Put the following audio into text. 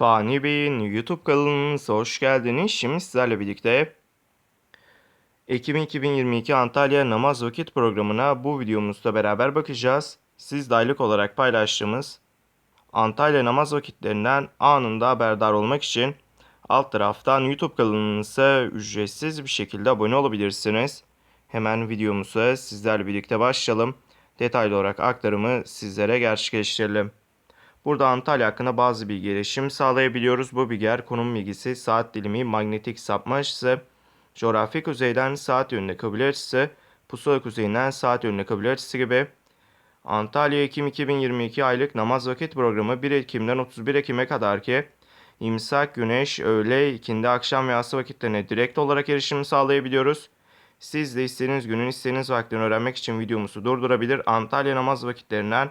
Fani Bey'in YouTube kanalınıza hoş geldiniz. Şimdi sizlerle birlikte Ekim 2022 Antalya Namaz Vakit programına bu videomuzda beraber bakacağız. Siz de aylık olarak paylaştığımız Antalya namaz vakitlerinden anında haberdar olmak için alt taraftan YouTube kanalımıza ücretsiz bir şekilde abone olabilirsiniz. Hemen videomuza sizlerle birlikte başlayalım. Detaylı olarak aktarımı sizlere gerçekleştirelim. Burada Antalya hakkında bazı bilgi erişim sağlayabiliyoruz. Bu bilgiler konum bilgisi, saat dilimi, manyetik sapma açısı, coğrafi kuzeyden saat yönüne kabul açısı, pusula kuzeyinden saat yönüne kabul açısı gibi Antalya Ekim 2022 aylık namaz vakit programı 1 Ekim'den 31 Ekim'e kadar ki imsak, güneş, öğle, ikindi, akşam ve yatsı vakitlerine direkt olarak erişim sağlayabiliyoruz. Siz de istediğiniz günün istediğiniz vaktini öğrenmek için videomuzu durdurabilir, Antalya namaz vakitlerinden